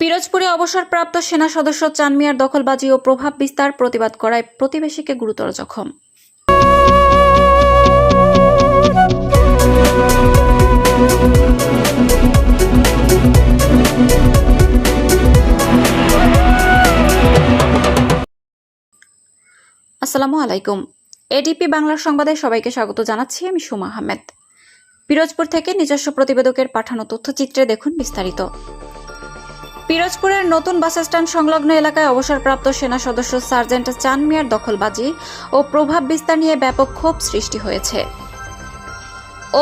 পিরোজপুরে অবসরপ্রাপ্ত সেনা সদস্য চানমিয়ার দখলবাজি ও প্রভাব বিস্তার প্রতিবাদ করায় প্রতিবেশীকে গুরুতর জখম। আসসালামু আলাইকুম। এডিপি বাংলার সংবাদে সবাইকে স্বাগত জানাচ্ছি, আমি সুমা আহমেদ। পিরোজপুর থেকে নিজস্ব প্রতিবেদকের পাঠানো তথ্যচিত্রে দেখুন বিস্তারিত। পিরোজপুরের নতুন বাস স্ট্যান্ড সংলগ্ন এলাকায় অবসরপ্রাপ্ত সেনা সদস্য সার্জেন্ট চান মিয়ার দখলবাজি ও প্রভাব বিস্তার নিয়ে ব্যাপক ক্ষোভ সৃষ্টি হয়েছে।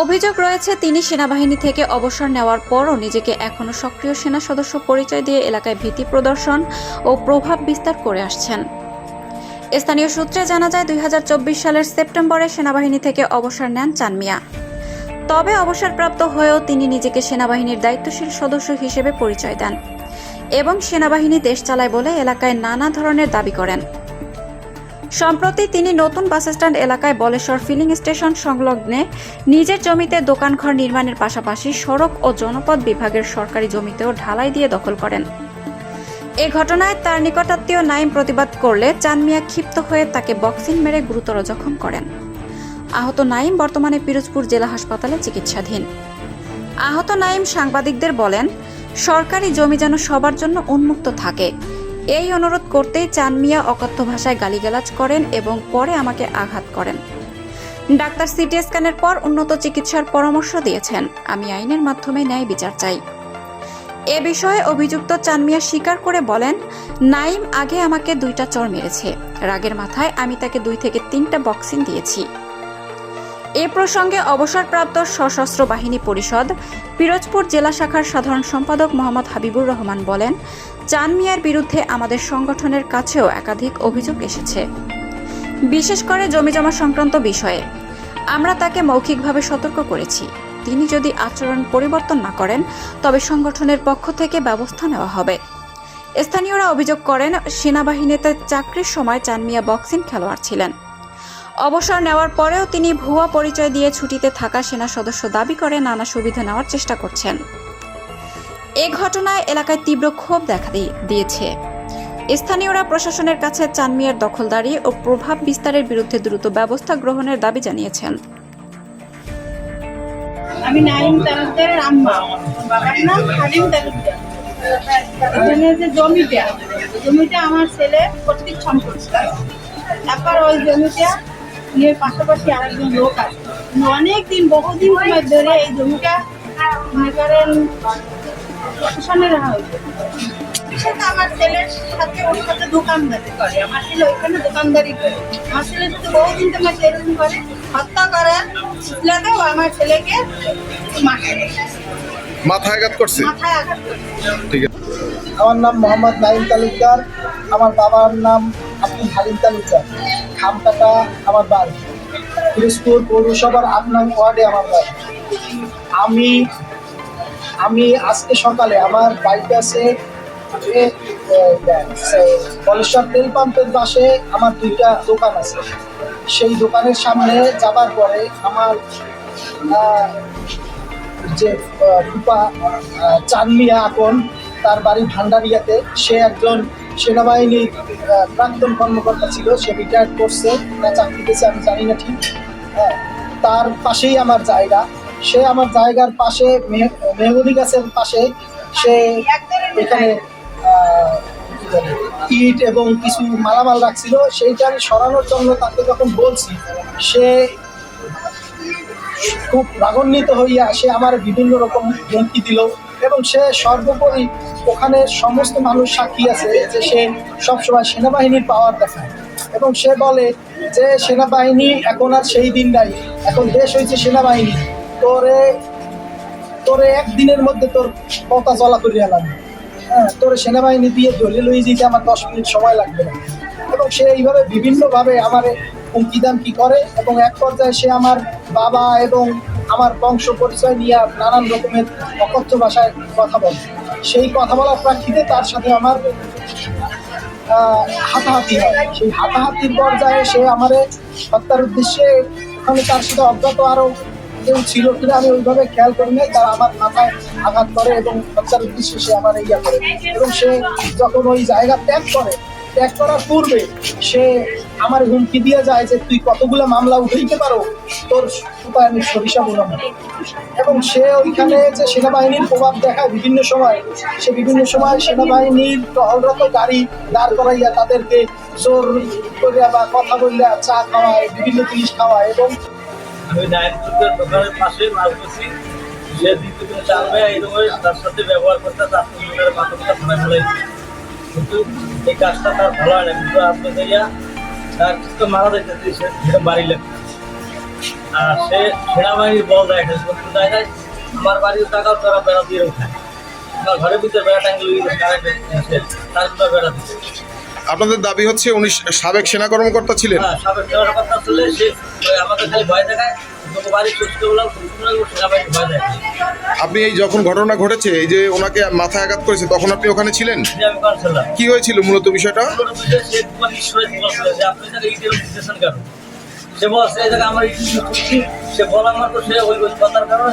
অভিযোগ রয়েছে, তিনি সেনাবাহিনী থেকে অবসর নেওয়ার পরও নিজেকে এখনও সক্রিয় সেনা সদস্য পরিচয় দিয়ে এলাকায় ভীতি প্রদর্শন ও প্রভাব বিস্তার করে আসছেন। স্থানীয় সূত্রে জানা যায়, দুই হাজার চব্বিশ সালের সেপ্টেম্বরে সেনাবাহিনী থেকে অবসর নেন চান মিয়া তবে অবসরপ্রাপ্ত হয়েও তিনি নিজেকে সেনাবাহিনীর দায়িত্বশীল সদস্য হিসেবে পরিচয় দেন। এবং সেনাবাহিনী দেশ চালায় বলে এলাকায় নানা ধরনের দাবি করেন। সম্প্রতি তিনি নতুন বাসস্ট্যান্ড এলাকায় বলেশ্বর ফিলিং স্টেশন সংলগ্নে নিজের জমিতে দোকানঘর নির্মাণের পাশাপাশি সড়ক ও জনপদ বিভাগের সরকারি জমিতেও ঢালাই দিয়ে দখল করেন। এ ঘটনায় তার নিকটাত্মীয় নাইম প্রতিবাদ করলে চানমিয়া ক্ষিপ্ত হয়ে তাকে বক্সিং মেরে গুরুতর জখম করেন। আহত নাইম বর্তমানে পিরোজপুর জেলা হাসপাতালে চিকিৎসাধীন। আহত নাইম সাংবাদিকদের বলেন সরকারি জমি যেন সবার জন্য উন্মুক্ত থাকে। এই অনুরোধ করতেই চানমিয়া অকথ্য ভাষায় গালিগালাজ করেন এবং পরে আমাকে আঘাত করেন। ডাক্তার সিটি স্ক্যানের পর উন্নত চিকিৎসার পরামর্শ দিয়েছেন। আমি আইনের মাধ্যমে ন্যায় বিচার চাই। এ বিষয়ে অভিযুক্ত চানমিয়া স্বীকার করে বলেন, নাইম আগে আমাকে দুইটা চর মেরেছে। রাগের মাথায় আমি তাকে দুই থেকে তিনটা বক্সিং দিয়েছি। এ প্রসঙ্গে অবসরপ্রাপ্ত সশস্ত্র বাহিনী পরিষদ, পিরোজপুর জেলা শাখার সাধারণ সম্পাদক মোহাম্মদ হাবিবুর রহমান বলেন, চান মিয়ার বিরুদ্ধে আমাদের সংগঠনের কাছেও একাধিক অভিযোগ এসেছে। বিশেষ করে জমিজমা সংক্রান্ত বিষয়ে। আমরা তাকে মৌখিকভাবে সতর্ক করেছি। তিনি যদি আচরণ পরিবর্তন না করেন, তবে সংগঠনের পক্ষ থেকে ব্যবস্থা নেওয়া হবে। স্থানীয়রা অভিযোগ করেন, সেনাবাহিনীতে চাকরির সময় চানমিয়া বক্সিং খেলোয়াড় ছিলেন। অবসর নেওয়ার পরেও তিনি ভুয়া পরিচয় দিয়ে ছুটিতে থাকা সেনা সদস্য দাবি করে নানা সুবিধা নেওয়ার চেষ্টা করছেন। এ ঘটনায় এলাকায় তীব্র ক্ষোভ দেখা দিয়েছে। স্থানীয়রা প্রশাসনের কাছে চানমিয়ার দখলদারি ও প্রভাব বিস্তারের বিরুদ্ধে দ্রুত ব্যবস্থা গ্রহণের দাবি জানিয়েছেন। আমি নাইম তালুকদারের আম্মা। বাবার নাম হালিম তালুকদার। এখানে যে জমিটা জমিটা আমার ছেলে কর্তৃক সম্পত্তি তারপর ওই জমিটা নিয়ে পাশাপাশি আরেকজন লোক আছে। অনেক দিন বহুদিন সময় ধরে এই জমিটা মনে করেন প্রশাসনে রাখা হয়েছে সাথে আমার ছেলের সাথে ওর সাথে দোকানদারি করে। আমার ছেলে ওইখানে দোকানদারি করে। আমার ছেলের সাথে বহুদিন তোমার এরকম করে হত্যা করার আমার ছেলেকে মাথায় মাথায় আঘাত করছে? মাথায় আঘাত ঠিক আছে। আমার নাম মোহাম্মদ নাইম তালুকদার। আমার বাবার নাম আব্দুল হালিম তালুকদার। খামকাটা আমার বাড়ি। পিরোজপুর পৌরসভার আট ওয়ার্ডে আমার বাড়ি। আমি আমি আজকে সকালে আমার বাড়িতে আছে বলেশ্বর তেল পাম্পের পাশে আমার দুইটা দোকান আছে। সেই দোকানের সামনে যাবার পরে আমার যে ফুপা আহ, চানমিয়া এখন তার বাড়ি ভান্ডারিয়াতে সে একজন সেনাবাহিনীর প্রাক্তন কর্মকর্তা ছিল, সে রিটায়ার্ড করছে, না চাকরি পেয়েছে আমি জানি না ঠিক। হ্যাঁ তার পাশেই আমার জায়গা। সে আমার জায়গার পাশে, মেহ- মেহগনি গাছের পাশে সে এখানে ইট এবং কিছু মালামাল রাখছিল। সেইটা আমি সরানোর জন্য তাকে যখন বলছি, সে খুব রাগান্বিত হইয়া সে আমার বিভিন্ন রকম হুমকি দিল। এবং সে সর্বোপরি ওখানে সমস্ত মানুষ সাক্ষী আছে যে সে সবসময় সেনাবাহিনীর পাওয়ার দেখায়। এবং সে বলে যে সেনাবাহিনী এখন আর সেই দিন নাই, এখন দেশ হয়েছে সেনাবাহিনী। তোরে তোরে একদিনের মধ্যে তোর পতা চলা করিয়া লাগবে হ্যাঁ তোর সেনাবাহিনী দিয়ে ধরে লই যেতে আমার দশ মিনিট সময় লাগবে না। এবং সে এইভাবে বিভিন্নভাবে আমার হুমকি দামকি করে এবং এক পর্যায়ে সে আমার বাবা এবং আমার বংশ পরিচয় নিয়ে নানান রকমের অকথ্য ভাষায় কথা বলে। সেই কথা বলার প্রেক্ষিতে তার সাথে আমার হাতাহাতি হয়। সেই হাতাহাতির পর্যায়ে সে আমারে হত্যার উদ্দেশ্যে ওখানে তার সাথে অজ্ঞাত আরও কেউ ছিল কিনা আমি ওইভাবে খেয়াল করি নাই। তারা আমার মাথায় আঘাত করে এবং হত্যার উদ্দেশ্যে সে আমার ইয়া করে। এবং সে যখন ওই জায়গা ত্যাগ করে ত্যাগ করার পূর্বে সে আমার হুমকি দিয়ে যায় যে তুই কতগুলো মামলা উঠাইতে পারো, তোর উপায় আমি সরিষা বললাম এবং সে ওইখানে যে সেনাবাহিনীর প্রভাব দেখায় বিভিন্ন সময়, সে বিভিন্ন সময় সেনাবাহিনীর টহলরত গাড়ি দাঁড় করাইয়া তাদেরকে জোর করিয়া বা কথা বললে চা খাওয়ায়, বিভিন্ন জিনিস খাওয়ায় এবং আমি এই কাজটা তার ভালো হয় না কিন্তু আপনি যাইয়া তার তো মারা যাইতেছে সে সেটা বাড়ি আর সে সেনাবাহিনীর বল দেয় যায় নাই আমার বাড়ির টাকাও তারা বেড়া দিয়ে উঠায় আমার ঘরের ভিতরে বেড়া টাঙ্গিল তার ভিতরে বেড়া দিচ্ছে। আপনাদের দাবি হচ্ছে উনি সাবেক সেনা কর্মকর্তা ছিলেন? হ্যাঁ সাবেক দেওয়ার কথা আসলে সে আমাদের খালি ভয় দেখায় বাড়ির সুস্থ বললাম সেনাবাহিনী ভয় দেখায়। আপনি এই যখন ঘটনা ঘটেছে এই যে ওনাকে মাথা আঘাত করেছে তখন আপনি ওখানে ছিলেন? কি হয়েছিল মূলত বিষয়টা? সে বলছে এই জায়গায় আমার সে বলা সে ওই কথার কারণে